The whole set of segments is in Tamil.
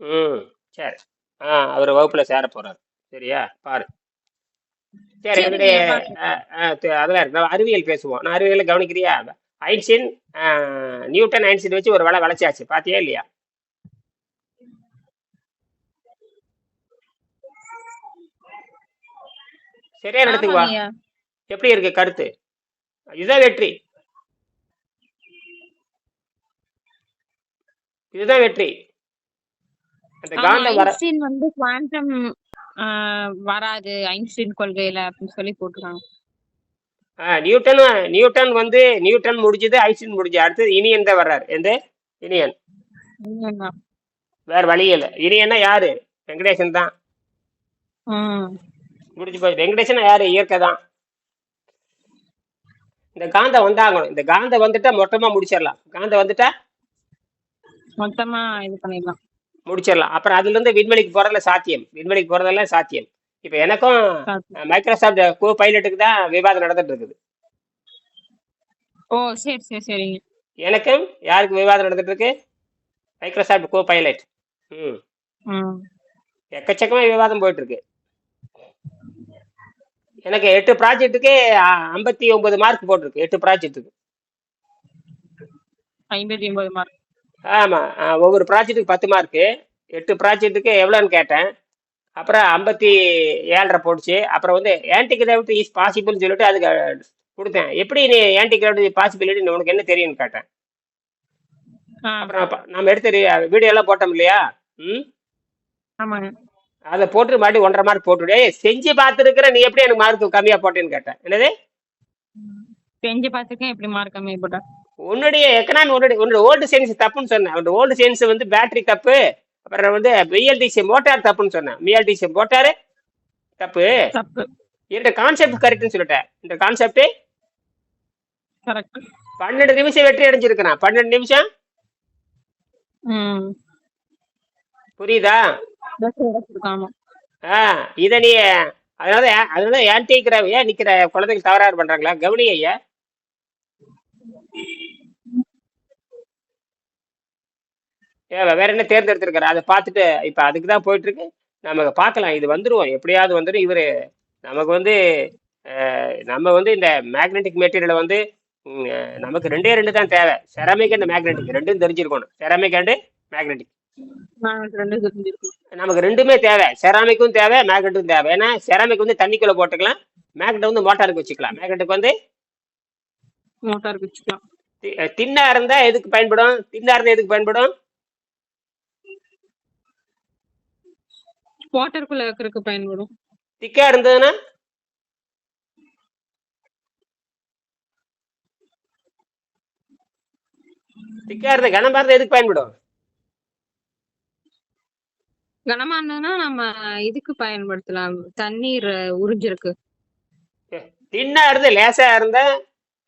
ம். சரி. ஆ அவர் வகுப்புல சேர போறாரு. சரியா? பாரு. சரி என்னுடைய அதெல்லாம் இருக்கு. நம்ம அறிவியல் பேசுவோம். நான் அறிவியல் கவனிக்கிறியா? ஐன்ஸ்டீன் நியூட்டன் ஐன்ஸ்டீன் வச்சு ஒரு வேலை வளைச்சாச்சு பாத்தியா இல்லையா? சரியா இடத்துக்கு வா. ஆமாங்கய்யா எப்படி இருக்கு கருத்து? இதுதான் வெற்றி. இதுதான் வெற்றி. அந்த ஆமா காந்தம் வர ஐன்ஸ்டீன் வந்து குவாண்டம் வராது. ஐன்ஸ்டீன் கொள்கையில அப்படின்னு சொல்லி போட்டுருக்காங்க. நியூட்டன் நியூட்டன் வந்து நியூட்டன் முடிஞ்சது ஐன்ஸ்டீன் முடிஞ்சு. அடுத்தது இனியன் தான் வர்றாரு. எந்த? இனியன். வேற வழி இல்லை. இனியன்னா யாரு? வெங்கடேசன் தான். முடிஞ்சு போய் வெங்கடேசன் யாரு? இயற்கை தான். இந்த காந்தம் வந்தாகணும். இந்த காந்தம் வந்துட்டா மொத்தமா முடிச்சிடலாம். காந்தம் வந்துட்டா? மொத்தமா இது பண்ணிடலாம். முடிச்சிடலாம். அப்புறம் அதுல இருந்து விண்வெளிக்கு போறதுல சாத்தியம். விண்வெளிக்கு போறதெல்லாம் சாத்தியம். இப்ப எனக்கும். மைக்ரோசாஃப்ட் கோ பைலட்டுக்கு தான் விவாதம் நடந்துட்டு இருக்குது. ஓ சரி சரி சரிங்க. எனக்கும் யாருக்கு விவாதம் நடந்துட்டு இருக்கு? மைக்ரோசாஃப்ட் கோ பைலட் ம். ம். எக்கச்சக்கமா விவாதம் போயிட்டு இருக்கு. எனக்கு எட்டு ப்ராஜெக்ட்டுக்கு ஐம்பத்தி ஒன்பது மார்க் போட்டிருக்கு. எட்டு ப்ராஜெக்ட்டுக்கு ஐம்பத்தி ஒன்பது மார்க் ஆமா ஒவ்வொரு ப்ராஜெக்ட்டுக்கு பத்து மார்க்கு எட்டு ப்ராஜெக்ட்டுக்கு எவ்வளோன்னு கேட்டேன். அப்புறம் ஐம்பத்தி ஏழரை போட்டுச்சு அப்புறம் வந்து ஆன்டி கிராவிட்டி இஸ் பாசிபிள்னு சொல்லிட்டு அதுக்கு கொடுத்தேன். எப்படி நீ ஆன்டி கிராவிட்டி பாசிபிலிட்டி உனக்கு என்ன தெரியும்னு கேட்டேன். அப்புறம் அப்ப நம்ம எடுத்து வீடியோ எல்லாம் போட்டோம் இல்லையா? ம்? ஆமாங்க. அதை போட்டு மறுபடியும் ஒன்றரை மார்க் போட்டுவிடு ஏய், செஞ்சு பார்த்துருக்குற நீ எப்படி எனக்கு மார்க் கம்மியா போட்டேன்னு கேட்டேன். என்னது? செஞ்சு பார்த்துருக்கேன் எப்படி மார்க் கம்மி போட்டா உன்னுடைய எக்கனாமி உன்னுடைய உன்னோட ஓல்டு சயின்ஸ் தப்புன்னு சொன்னேன். உன்னோட ஓல்டு சயின்ஸ் வந்து பேட்டரி தப்பு. அப்புறம் வந்து பிஎல்டிசி மோட்டார் தப்புன்னு சொன்னேன். பிஎல்டிசி மோட்டார் தப்பு. இந்த கான்செப்ட் கரெக்ட்னு சொல்லிட்டேன். இந்த கான்செப்ட் பன்னெண்டு நிமிஷம் வெற்றி அடைஞ்சிருக்கிறான் பன்னெண்டு நிமிஷம்? புரியுதா? ஆ இதை நீ அதனால அதனால ஆன்டி ஏன் நிக்கிற? குழந்தைகள் தவறாறு பண்றாங்களா? கவனி ஐயா. வேற என்ன தேர்ந்தெடுத்திருக்காரு? அதை பார்த்துட்டு இப்ப அதுக்கு தான் போயிட்டு இருக்கு நமக்கு பார்க்கலாம். இது வந்துருவோம் எப்படியாவது வந்துடும் இவரு நமக்கு வந்து நம்ம வந்து இந்த மேக்னெட்டிக் மெட்டீரியலை வந்து நமக்கு ரெண்டே ரெண்டு தான் தேவை. செராமிக் அண்ட் மேக்னெட்டிக் ரெண்டும் தெரிஞ்சிருக்கணும். செராமிக் அண்ட் மேக்னெட்டிக் நமக்கு ரெண்டுமே தேவை. செராமிக்கும் தேவை மேக்னெட்டும் தேவை. ஏன்னா செராமிக் வந்து தண்ணிக்குள்ள போட்டுக்கலாம். மேக்னெட் வந்து மோட்டாருக்கு வச்சுக்கலாம். மேக்னெட்டுக்கு வந்து மோட்டார் வச்சுக்கலாம். தின்னா இருந்தா எதுக்கு பயன்படும்? தின்னா இருந்தா எதுக்கு பயன்படும்? வாட்டருக்குள்ள வைக்கிறதுக்கு பயன்படும். திக்கா இருந்ததுன்னா? திக்கா இருந்த கனமா இருந்தா எதுக்கு பயன்படும்? கனமா இருந்ததுன்னா நம்ம இதுக்கு பயன்படுத்தலாம். தண்ணீர் உறிஞ்சிருக்கு தின்னா இருந்து லேசா இருந்தா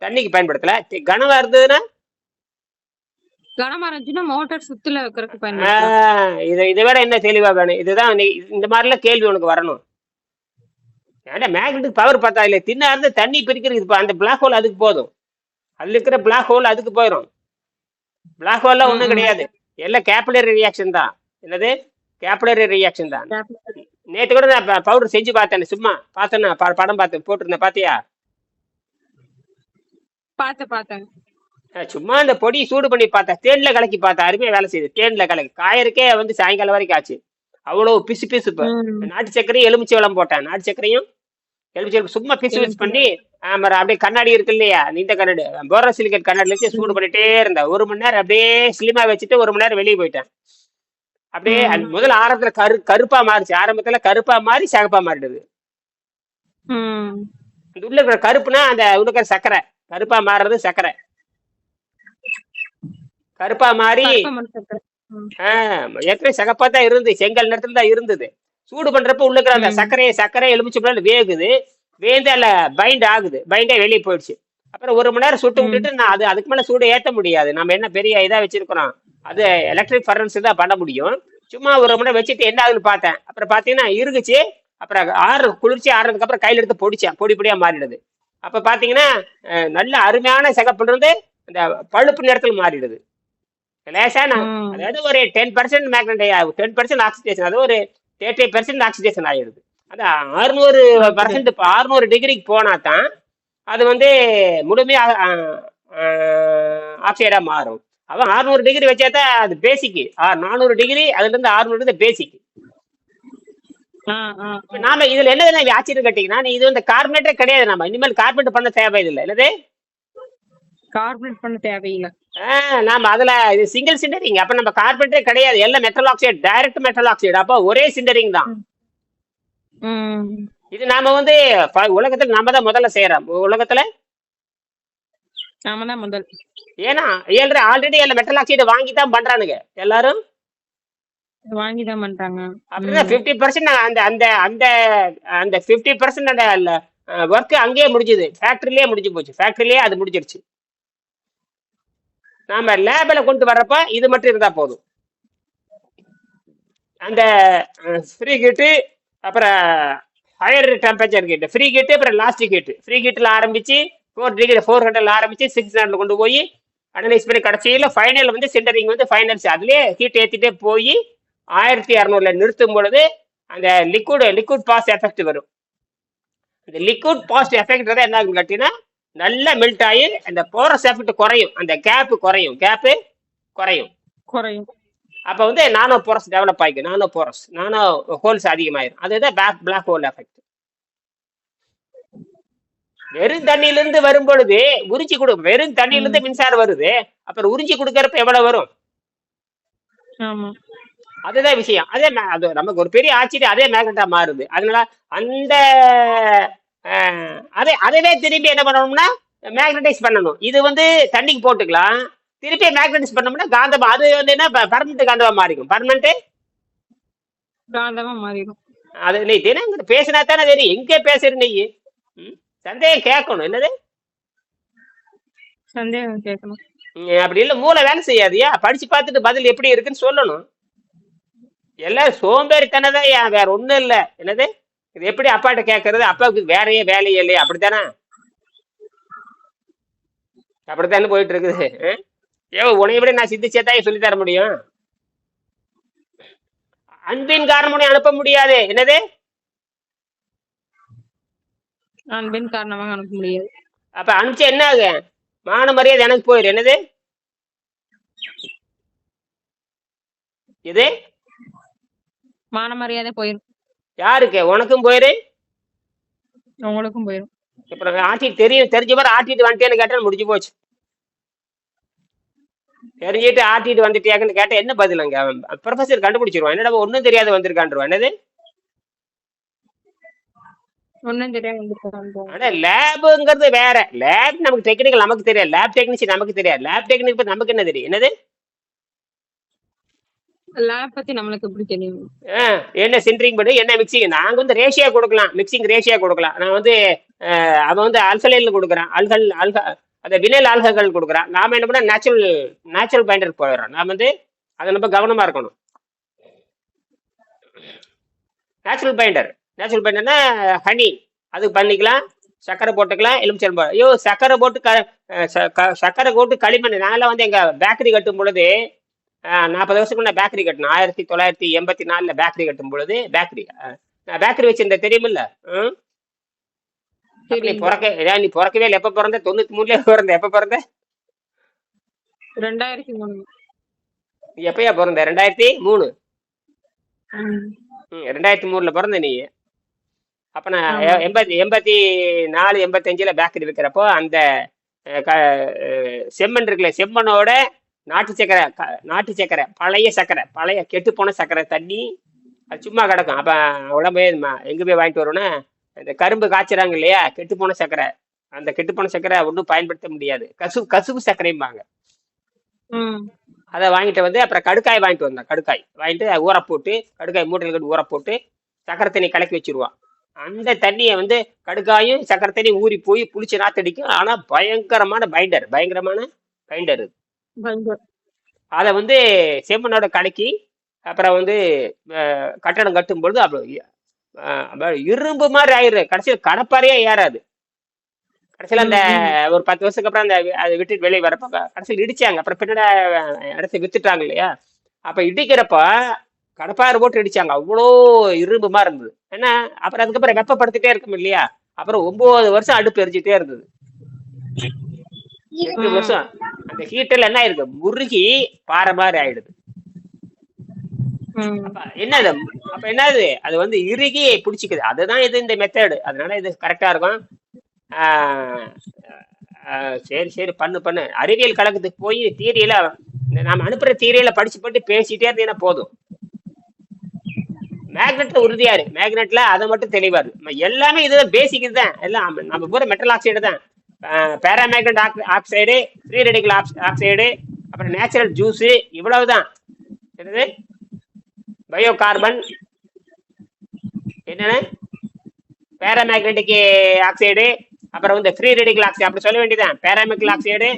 தண்ணிக்கு பயன்படுத்தலாம் தி- கனமா இருந்ததுன்னா? கனமா இருந்துச்சுன்னா மோட்டார் சுத்துல வைக்கிறதுக்கு பயன்படுத்தலாம் இது இதை விட என்ன தெளிவா வேணும்? இதுதான் இந்த மாதிரிலாம் கேள்வி உனக்கு வரணும். ஏன்னா மேக்னெட்டுக்கு பவர் பார்த்தா இல்லை தின்னா இருந்து தண்ணி பிரிக்கிறது இப்போ அந்த பிளாக் ஹோல் அதுக்கு போதும். அதுல இருக்கிற பிளாக் ஹோல் அதுக்கு போயிடும் பிளாக் ஹோல்லாம் ஒன்றும். கிடையாது. எல்லாம் கேபிலரி ரியாக்ஷன் தான். என்னது? கேபிலரி ரியாக்ஷன் தான். நேற்று கூட நான் பவுடர் செஞ்சு பார்த்தேன் சும்மா. பார்த்தேன் படம் பார்த்தேன் போட்டிருந்தேன் பாத்தியா? பார்த்த பார்த்தேன். அஹ் சும்மா அந்த பொடி சூடு பண்ணி பார்த்தேன் தேன்ல கலக்கி பார்த்தேன் அருமையா வேலை செய்யுது. தேன்ல கலக்கி. காயருக்கே வந்து சாயங்காலம் வரைக்கும் ஆச்சு. அவ்வளவு பிசு பிசுப்பு. நாட்டு சர்க்கரையும் எலுமிச்சை வளம் போட்டேன். நாட்டு சர்க்கரையும் எலுமிச்சை சும்மா பிசு பிசு பண்ணி ஆமா அப்படியே கண்ணாடி இருக்கு இல்லையா? நீண்ட கண்ணாடி. போரோசிலிகேட் கண்ணாடி வச்சு சூடு பண்ணிட்டே இருந்தேன் ஒரு மணி நேரம் அப்படியே ஸ்லிமா வச்சுட்டு ஒரு மணி நேரம் வெளியே போயிட்டேன். அப்படியே முதல்ல ஆரம்பத்துல கரு கருப்பா மாறிச்சு. ஆரம்பத்துல கருப்பா மாறி சிகப்பா மாறிடுது. உள்ள இருக்கிற கருப்புனா அந்த உள்ள சர்க்கரை. கருப்பா மாறுறது சர்க்கரை. கருப்பா மாறி. ஏற்கனவே சிகப்பா தான் இருந்தது. செங்கல் நேரத்துல தான் இருந்தது. சூடு பண்றப்ப உள்ள இருக்கிற அந்த. சர்க்கரையை சர்க்கரை எலுமிச்சை வேகுது. வேந்து அதுல பைண்ட் ஆகுது. பைண்டே வெளியே போயிடுச்சு. அப்புறம் ஒரு மணி நேரம் சுட்டு. விட்டுட்டு நான் அது அதுக்கு மேல சூடு ஏத்த முடியாது. நம்ம என்ன பெரிய இதா வச்சிருக்கிறோம். அது எலக்ட்ரிக் ஃபர்னஸ் தான் பண்ண முடியும். சும்மா ஒரு மணி நேரம் வச்சுட்டு என்ன ஆகுதுன்னு பார்த்தேன். அப்புறம் பார்த்தீங்கன்னா இருகுச்சு. அப்புறம் ஆறு குளிர்ச்சி ஆறுறதுக்கு அப்புறம் கையில எடுத்து பொடிச்சேன் பொடி பொடியா மாறிடுது. அப்ப பாத்தீங்கன்னா நல்ல அருமையான சிகப்புல இருந்து இந்த பழுப்பு நிறத்தில் மாறிடுது. அதாவது ஒரு டென் பர்சன்ட் மேக்னடைஸ் ஆகும் டென் பர்சன்ட் ஆக்சிடேஷன் அது ஒரு தேர்ட்டி பர்சன்ட் ஆக்சிடேஷன் ஆயிடுது அது அறுநூறு பர்சன்ட் அறுநூறு டிகிரிக்கு போனா தான் அது வந்து முழுமையாக ஆக்சைடா மாறும் அவன் அறுநூறு டிகிரி வச்சா தான் அது பேசிக்கு நானூறு டிகிரி அதுல இருந்து அறுநூறு பேசிக் ஆ, ஆ. இப்ப நாம இதுல என்ன ஆச்சரியம் கேட்டீங்கன்னா நீ இது வந்து கார்பனேட்டே கிடையாது நம்ம இனிமேல் கார்பனேட் பண்ண தேவையில்லை என்னது கார்பரேட் பண்ண தேவையில்லை. நாம அதுல இது சிங்கிள் சிண்டரிங் அப்ப நம்ம கார்பெண்டரே கிடையாது. எல்லாம் metal oxide direct metal oxide அப்போ ஒரே சிண்டரிங் தான். ம். இது நாம வந்து ப- உலகத்துல நாம தான் முதல்ல செய்யறோம். உலகத்துல? நாம தான் முதல். ஏன்னா ஏழு ஆல்ரெடி எல்லாம் மெட்டல் ஆக்சைடு வாங்கி தான் பண்றானுங்க. எல்லாரும்? வாங்கி தான் பண்றாங்க. அப்படின்னா பிப்டி பர்சன்ட் அந்த அந்த அந்த அந்த பிப்டி பர்சன்ட் அந்த ஒர்க் அங்கேயே முடிஞ்சுது. ஃபேக்டரியிலேயே முடிஞ்சு போச்சு. ஃபேக்டரியிலேயே அது முடிஞ்சிருச்சு. நாம லேபில் கொண்டு வர்றப்ப இது மட்டும் இருந்தா போதும். அந்த ஃப்ரீ கீட்டு அப்புறம் ஹையர் டெம்பரேச்சர் ஹீட் ஃப்ரீ கீட்டு அப்புறம் லாஸ்ட் ஹீட்டு ஃப்ரீ ஹீட்டில் ஆரம்பிச்சு ஃபோர் டிகிரி ஃபோர் ஹண்ட்ரட்ல ஆரம்பிச்சு சிக்ஸ் ஹண்ட்ரட் கொண்டு போய் அனலைஸ் பண்ணி கடைசியில் ஃபைனல் வந்து சென்டரிங் வந்து ஃபைனல்ஸ் அதுலேயே ஹீட் ஏற்றிட்டே போய் ஆயிரத்தி இரநூறுல நிறுத்தும் பொழுது அந்த லிக்விட் லிக்விட் பாஸ் எஃபெக்ட் வரும். இந்த லிக்விட் பாஸ்ட் எஃபெக்ட் என்ன ஆகும் கேட்டீங்கன்னா நல்லா மெல்ட் ஆகி அந்த போரஸ் எஃபெக்ட் குறையும். அந்த கேப் குறையும். கேப்பு குறையும். குறையும். அப்ப வந்து நானோ போரஸ் டெவலப் ஆகிக்கும் நானோ போரஸ் நானோ ஹோல்ஸ் அதிகமாயிரும். அதுதான் பேக் பிளாக் ஹோல் எஃபெக்ட் வெறும் தண்ணியில இருந்து வரும் பொழுது உறிஞ்சி கொடு வெறும் தண்ணியில இருந்து மின்சாரம் வருது. அப்புறம் உறிஞ்சி கொடுக்கறப்ப எவ்வளவு வரும்? அதுதான் விஷயம். அதே அது நமக்கு ஒரு பெரிய ஆச்சரியம் அதே மேக்னெட்டா மாறுது. அதனால அந்த அதே அதவே திருப்பி என்ன பண்ணணும்னா மேக்னடைஸ் பண்ணணும். இது வந்து தண்ணிக்கு போட்டுக்கலாம். திருப்பி மேக்னடைஸ் பண்ணோம்னா காந்தமா அது வந்து என்ன பர்மனெண்ட் காந்தமா மாறிக்கும் பர்மனெண்ட் காந்தமா மாறிடும். அது நீ தினம் இங்க பேசினா தானே தெரியும். எங்கே பேசுற நீ? சந்தேகம் கேட்கணும். என்னது? சந்தேகம் கேட்கணும். அப்படி இல்லை மூளை வேலை செய்யாதியா? படிச்சு பார்த்துட்டு பதில் எப்படி இருக்குன்னு சொல்லணும். எல்லாம் சோம்பேறித்தனதான் வேற ஒண்ணும் இல்ல. என்னது? இது எப்படி அப்பாட்ட கேட்கறது அப்பாவுக்கு வேறையே வேலையே இல்லையா அப்படித்தானே? அப்படித்தானே போயிட்டு இருக்குது? ஏ உனைய விட நான் சிந்திச்சேதான் சொல்லி தர முடியும். அன்பின் காரணமுனை அனுப்ப முடியாது. என்னது? அன்பின் காரணமாக அனுப்ப முடியாது. அப்ப அனுப்பிச்சு என்ன ஆகும் மான மரியாதை எனக்கு போயிரு. என்னது? இது? மான மரியாதை போயிடும் யாருக்கு? உனக்கும் போயிரு. உங்களுக்கும் போயிடும் அப்புறம் ஆட்டிட்டு தெரியும் தெரிஞ்ச மாதிரி ஆட்டிட்டு வந்துட்டேன்னு கேட்டா முடிஞ்சு போச்சு. தெரிஞ்சிட்டு ஆட்டிட்டு வந்துட்டியாங்கன்னு கேட்டா என்ன பதில் அங்க? அவன் ப்ரொஃபசர் கண்டுபிடிச்சிருவான். என்னடா ஒன்றும் தெரியாத வந்திருக்கான்ருவான் என்னது? ஒன்னும் தெரியாம ஆனா லேபுங்கிறது வேற. லேப் நமக்கு டெக்னிக்கல் நமக்கு தெரியாது. லேப் டெக்னீஷியன் நமக்கு தெரியாது. லேப் டெக்னிக் நமக்கு என்ன தெரியும்? என்னது? லேப் பத்தி நம்மளுக்கு எப்படி தெரியும்? என்ன சென்ட்ரிங் பண்ணி என்ன மிக்சிங் நாங்க வந்து ரேஷியா கொடுக்கலாம். மிக்சிங் ரேஷியா கொடுக்கலாம். நான் வந்து அஹ், அவன் வந்து அல்கலைல் கொடுக்குறான். அல்கல் அல்க அந்த வினைல் ஆல்கஹால் கொடுக்குறான். நாம என்ன பண்ணா நேச்சுரல் நேச்சுரல் பைண்டர் போயிடுறோம். நாம வந்து அதை நம்ம கவனமா இருக்கணும். நேச்சுரல் பைண்டர் நேச்சுரல் பைண்டர்னா ஹனி அது பண்ணிக்கலாம். சக்கரை போட்டுக்கலாம். எலுமிச்சம்பழம் ஐயோ சக்கரை போட்டு க அஹ் சக்கரை போட்டு களிமண். நாங்களாம் வந்து எங்க பேக்கரி கட்டும் பொழுது நாற்பது வருஷத்துக்கு நான் பேக்கரி கட்டினேன் ஆயிரத்தி தொள்ளாயிரத்தி எண்பத்தி நாலுல பேக்கரி கட்டும் பொழுது பேக்கரி. நான் பேக்கரி வச்சிருந்த தெரியுமில்ல? ம்? நீ பிறக்க ஏன் நீ பிறக்கவே இல்லை. எப்ப பிறந்த? தொண்ணூத்தி மூணுல பிறந்த. எப்ப பிறந்த? ரெண்டாயிரத்தி மூணு. நீ எப்பயா பிறந்த? ரெண்டாயிரத்தி மூணு. ரெண்டாயிரத்தி மூணுல பிறந்த நீ. அப்ப நான் எண்பத்தி எண்பத்தி நாலு எண்பத்தஞ்சுல பேக்கரி வைக்கிறப்போ அந்த செம்மண் இருக்குல்ல செம்மண்ணோட நாட்டு சக்கரை நாட்டு சக்கரை பழைய சக்கரை பழைய கெட்டு போன சக்கரை தண்ணி அது சும்மா கிடக்கும். அப்ப உடம்பே எங்க போய் வாங்கிட்டு வருவோன்னா இந்த கரும்பு காய்ச்சறாங்க இல்லையா கெட்டு போன சக்கரை. அந்த கெட்டு போன சக்கரை ஒன்றும் பயன்படுத்த முடியாது. கசு கசுப்பு சர்க்கரைம்பாங்க ம். அதை வாங்கிட்டு வந்து அப்புறம் கடுக்காய் வாங்கிட்டு வந்தேன் கடுக்காய் வாங்கிட்டு ஊற போட்டு கடுக்காய் மூட்டையில் கட்டி ஊற போட்டு சக்கரை தண்ணி கலக்கி வச்சிருவான் அந்த தண்ணியை வந்து கடுக்காயும் சக்கரை தண்ணி ஊறி போய் புளிச்சு நாத்தடிக்கும். ஆனா பயங்கரமான பைண்டர் பயங்கரமான பைண்டர் பயங்கர அதை வந்து செம்மண்ணோட கலக்கி அப்புறம் வந்து கட்டடம் கட்டும் பொழுது அப்படி அஹ், அப்ப இரும்பு மாதிரி ஆயிடுது. கடைசியில் கடப்பாறையே ஏறாது. கடைசியில் அந்த ஒரு பத்து வருஷத்துக்கு அப்புறம் அந்த அதை விட்டுட்டு வெளியே வரப்போ கடைசியில் இடிச்சாங்க. அப்புறம் பின்னாடி இடத்த வித்துட்டாங்க இல்லையா? அப்ப இடிக்கிறப்ப கடப்பாறு போட்டு இடிச்சாங்க. அவ்வளோ இரும்புமா இருந்தது. ஏன்னா அப்புறம் அதுக்கப்புறம் வெப்பப்படுத்திட்டே இருக்கும் இல்லையா? அப்புறம் ஒன்பது வருஷம் அடுப்பு எரிஞ்சிட்டே இருந்தது. எட்டு. வருஷம். அந்த ஹீட்டர்ல என்ன ஆயிருக்கு முருகி பாறை மாதிரி ஆயிடுது. ம். அப்ப என்னது? அப்ப என்னது? அது வந்து இறுகி பிடிச்சிக்குது. அதுதான் இது இந்த மெத்தடு அதனால இது கரெக்டா இருக்கும். சரி சரி பண்ணு பண்ணு. அறிவியல் கழகத்துக்கு போய் தியரியில நாம அனுப்புற தியரியில படிச்சு போட்டு பேசிட்டே இருந்தீங்கன்னா போதும். மேக்னெட்ல உறுதியா இரு. மேக்னெட்ல அதை மட்டும் தெளிவா இருக்கு நம்ம எல்லாமே இதுதான் பேசிக் இதுதான். எல்லாம் நம்ம பூரா மெட்டல் ஆக்சைடு தான் paramagnet oxide free radical oxide அப்புறம் நேச்சுரல் ஜூஸ் இவ்வளவுதான். என்னது? பயோ கார்பன் என்னென்ன பேராமேக்னட்டிக் ஆக்சைடு அப்புறம் வந்து ஃப்ரீ ரெடிக்கல் ஆக்சைடு அப்படி சொல்ல வேண்டியதான் பேராமெக்கல் ஆக்சைடு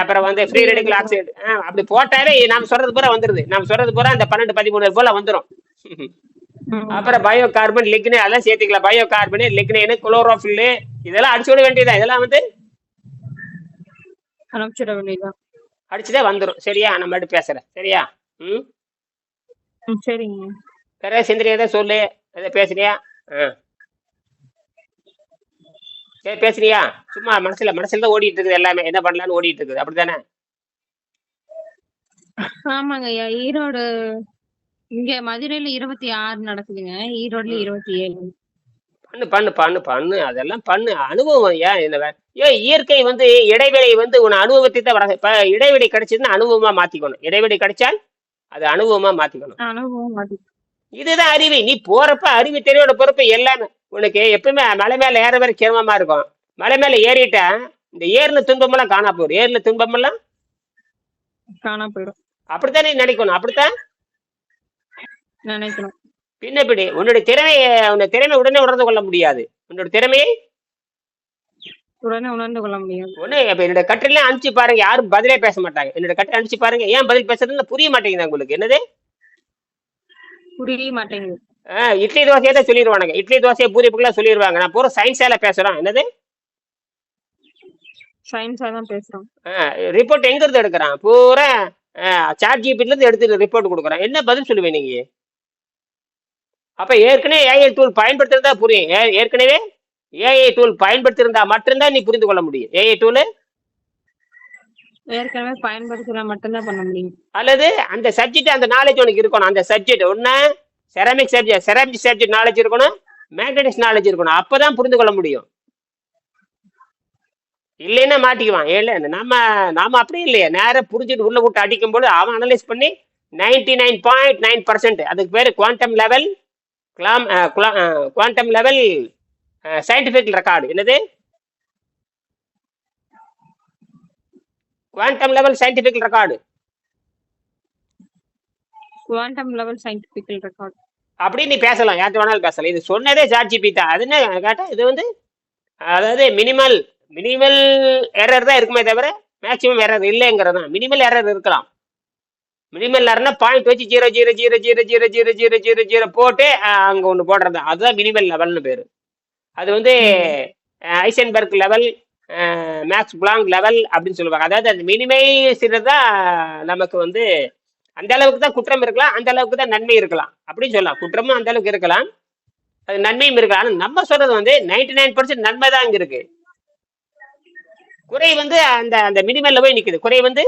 அப்புறம் வந்து ஃப்ரீ ரெடிக்கல் ஆக்சைடு அப்படி போட்டாலே நாம சொல்றது பூரா வந்துருது. நாம சொல்றது பூரா இந்த பன்னெண்டு பதிமூணு போல வந்துடும். அப்புறம் பயோ கார்பன் லிக்னே அதெல்லாம் சேர்த்துக்கலாம். பயோ கார்பன் லிக்னேனு குளோரோஃபில் இதெல்லாம் அடிச்சு விட வேண்டியதா? இதெல்லாம் வந்து அனுப்பிச்சிட வேண்டியதுதான். அடிச்சுட்டே வந்துடும் சரியா? நம்ம அடுத்து பேசுறேன் சரியா? ம்? சரிங்க. வேற சிந்தனை ஏதோ சொல்லு. எதை பேசுறியா? ஆ. சரி பேசுறியா? சும்மா மனசுல மனசுல தான் ஓடிட்டு இருக்குது எல்லாமே. என்ன பண்ணலாம்னு ஓடிட்டு இருக்குது அப்படித்தானே? ஆமாங்க ஐயா. ஈரோடு இங்க மதுரையில இருபத்தி ஆறு நடக்குதுங்க. ஈரோடுல. இருபத்தி ஏழு. பண்ணு பண்ணு பண்ணு பண்ணு. அதெல்லாம் பண்ணு. அனுபவம் ஏன் வே- ஏன் இயற்கை வந்து இடைவெளி வந்து உன் அனுபவத்தை தான் வர இப்ப இடைவெளி கிடைச்சதுன்னா அனுபவமா மாத்திக்கணும். இடைவெளி கிடைச்சால் அது அனுபவமா மாத்திக்கணும். அனுபவம் அது இதுதான் அறிவு. நீ போறப்ப அறிவு தெரியோட பொறுப்பு எல்லாமே உனக்கு எப்பவுமே மலை மேல ஏற வரை சிரமமா இருக்கும். மலை மேல ஏறிட்டா இந்த ஏறின துன்பமெல்லாம் காணா போகுது ஏறின துன்பமெல்லாம் காணா போயிடும். அப்படித்தானே நினைக்கணும். அப்படித்தான் நினைக்கணும். பின்னப்படி உன்னுடைய திறமையை உன்னுடைய திறமை உடனே உணர்ந்து கொள்ள முடியாது. உன்னோட திறமையை உடனே உணர்ந்து கொள்ள முடியாது. ஒண்ணு இப்ப என்னோட கட்டுரைலாம் அனுப்பிச்சு பாருங்க யாரும் பதிலே பேச மாட்டாங்க. என்னோட கட்டுரை அனுப்பிச்சு பாருங்க ஏன் பதில் பேசுறதுன்னு புரிய மாட்டேங்குது உங்களுக்கு. என்னது? புரிய மாட்டேங்குது. ஆஹ் இட்லி தோசையை தான் சொல்லிடுவானுங்க இட்லி தோசையை பூரிப்புக்கெல்லாம் சொல்லிடுவாங்க நான் பூரா சயின்ஸால பேசுறோம் என்னது? சயின்ஸா தான் பேசுறோம். ரிப்போர்ட் எங்க இருந்து எடுக்கிறான்? பூரா சாட் ஜிபில இருந்து எடுத்து ரிப்போர்ட் கொடுக்குறான். என்ன பதில் சொல்லுவேன் நீங்க? அப்ப ஏற்கனவே ஏஐ டூல் பயன்படுத்துறதா புரியும். ஏற்கனவே ஏஐ டூல் பயன்படுத்திருந்தா மட்டும்தான் நீ புரிந்து கொள்ள முடியும். ஏஐ டூல் ஏற்கனவே பயன்படுத்தினா மட்டும்தான் பண்ண முடியும். அல்லது அந்த சப்ஜெக்ட் அந்த நாலேஜ் உனக்கு இருக்கணும். அந்த சப்ஜெக்ட் ஒண்ணு ceramic subject ceramic subject knowledge இருக்கணும் மேக்னடிக்ஸ் நாலேஜ் இருக்கணும். அப்பதான் புரிந்து கொள்ள முடியும். இல்லைன்னா மாட்டிக்குவான். ஏல நம்ம நாம அப்படி இல்லையே. நேரா புரிஞ்சுட்டு உள்ள விட்டு அடிக்கும் போது அவன் அனலைஸ் பண்ணி ninety nine point nine percent அதுக்கு பேரு குவாண்டம் லெவல் கிளாம் குவாண்டம் லெவல் சயின்டிபிக் ரெக்கார்டு என்னது? Quantum level scientific record quantum level scientifical record அப்படி நீ பேசலாம். யார்கிட்ட வேணாலும் பேசலாம். இது சொன்னதே சாட் ஜிபி தான். அது என்ன கேட்டா இது வந்து அதாவது மினிமல் மினிமல் எரர் தான் இருக்குமே தவிர மேக்ஸிமம் எரர் இல்லைங்கிறது தான் மினிமல் எரர் இருக்கலாம். மினிமல் எரர்னா பாயிண்ட் வச்சு zero zero zero zero zero zero zero zero zero போட்டு அங்க ஒன்று போடுறது. அதுதான் மினிமல் லெவல்னு பேரு. அது வந்து Heisenberg level Max Planck level அப்படின்னு சொல்லுவாங்க. அதாவது அந்த மினிமைஸ் தான் நமக்கு வந்து அந்த அளவுக்கு தான் குற்றம் இருக்கலாம் அந்த அளவுக்கு தான் நன்மை இருக்கலாம். அப்படின்னு சொல்லலாம். குற்றமும் அந்த அளவுக்கு இருக்கலாம். அது நன்மையும் இருக்கலாம். ஆனா நம்ம சொல்றது வந்து நைன்டி நைன் பர்சன்ட் நன்மை தான் இங்க இருக்கு. குறை வந்து அந்த அந்த மினிமல்ல போய் நிக்குது. குறை வந்து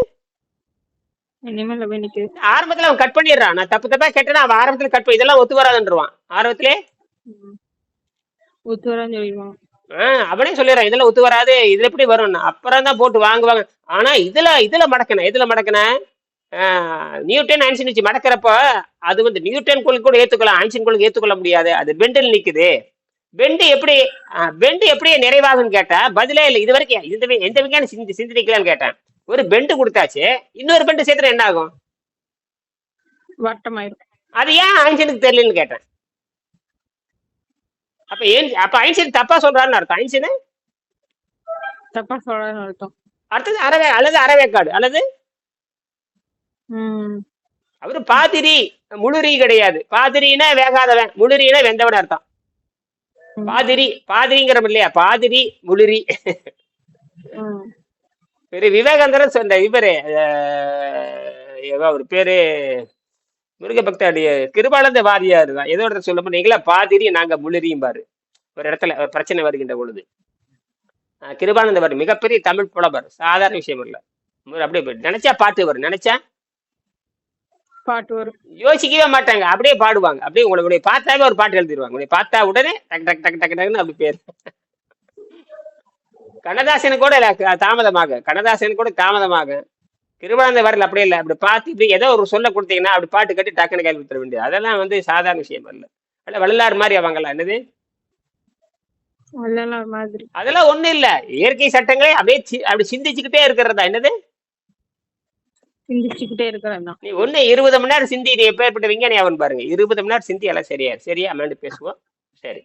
இனிமேல் போய் ஆரம்பத்துல அவன் கட் பண்ணிடுறான். நான் தப்பு தப்பா கேட்டேன்னா அவன் ஆரம்பத்துல கட் பண்ணி இதெல்லாம் ஒத்து வராதுன்றவான். ஆரம்பத்திலே. ஒத்துவரான்னு சொல்லிடுவாங்க ஆஹ் அவனே சொல்லிடுறான் இதெல்லாம் ஒத்து வராது இதுல எப்படி வரும் அப்புறம் தான் போட்டு வாங்குவாங்க. ஆனா இதுல இதுல மடக்கணும் எதுல மடக்கணும் நியூட்டன் ஐன்ஸ்டீன் வச்சு மடக்கிறப்ப அது வந்து நியூட்டன் கொள்கை கூட ஏத்துக்கலாம் ஐன்ஸ்டீன் கொள்கை ஏத்துக்கொள்ள முடியாது. அது பெண்டில் நிக்குது. பெண்டு எப்படி பெண்டு எப்படி நிறைவாகும்னு கேட்டா பதிலே இல்லை. இது வரைக்கும் இந்த எந்த விஞ்ஞானம் சிந்தி சிந்திக்கலாம்னு கேட்டேன். ஒரு பெண்டு கொடுத்தாச்சு. இன்னொரு பெண்டு சேர்த்துனா என்ன ஆகும்? அது ஏன் ஐன்ஸ்டீனுக்கு தெரியலன்னு கேட்டேன். அப்ப ஏன் அப்ப ஐன்ஸ்டீன் தப்பா சொல்றாருன்னு அர்த்தம். ஐன்ஸ்டீன்? தப்பா சொல்றதுன்னு அர்த்தம். அடுத்தது அறவே அல்லது அறவேக்காடு. அல்லது? அவரு பாதிரி முழுரி கிடையாது. பாதிரினா வேகாதவன் முழுரினா வெந்தவன் அர்த்தம். பாதிரி பாதிரிங்கிறோம் இல்லையா? பாதிரி முழுரி. பெரிய விவேகானந்தர் சொன்ன இவரு அவர் பேரு முருக பக்தாடைய கிருபானந்த வாரியார் தான். ஏதோ இடத்துல சொல்லும் நீங்களா பாதிரி நாங்க முளிரியும் பாரு. ஒரு இடத்துல பிரச்சனை வருகின்ற பொழுது. அஹ், கிருபானந்த வாரி மிகப்பெரிய தமிழ் புலவர். சாதாரண விஷயம் இல்ல. அப்படியே நினைச்சா பாட்டு வரும். நினைச்சா? பாட்டு வரும். யோசிக்கவே மாட்டாங்க. அப்படியே பாடுவாங்க. அப்படியே உங்களை உங்களை பார்த்தாவே ஒரு பாட்டு எழுதிடுவாங்க உங்களை பார்த்தா உடனே டக் டக் டக் டக் டக்னு அப்படி பேர். கண்ணதாசன் கூட தாமதமாக. கண்ணதாசன் கூட தாமதமாக. திருவானந்த வரல அப்படியே இல்லை. அப்படி பார்த்து இப்படி ஏதோ ஒரு சொல்ல கொடுத்தீங்கன்னா அப்படி பாட்டு கட்டி டக்குன்னு கேள்வி தர வேண்டியது. அதெல்லாம் வந்து சாதாரண விஷயம் அல்ல. அல்ல வள்ளலார் மாதிரி அவங்கலாம் என்னது? அதெல்லாம் ஒண்ணும் இல்ல. இயற்கை சட்டங்களே அப்படியே அப்படி சிந்திச்சுக்கிட்டே இருக்கிறதா? என்னது? சிந்திச்சுக்கிட்டே இருக்கிறதான் நீ ஒண்ணு இருபது மணி நேரம் சிந்தி நீ எப்பேற்பட்ட விஞ்ஞானி அவன் பாருங்க. இருபது மணி நேரம் சிந்தி எல்லாம் சரியா? சரியா? அமௌண்ட் பேசுவோம். சரி.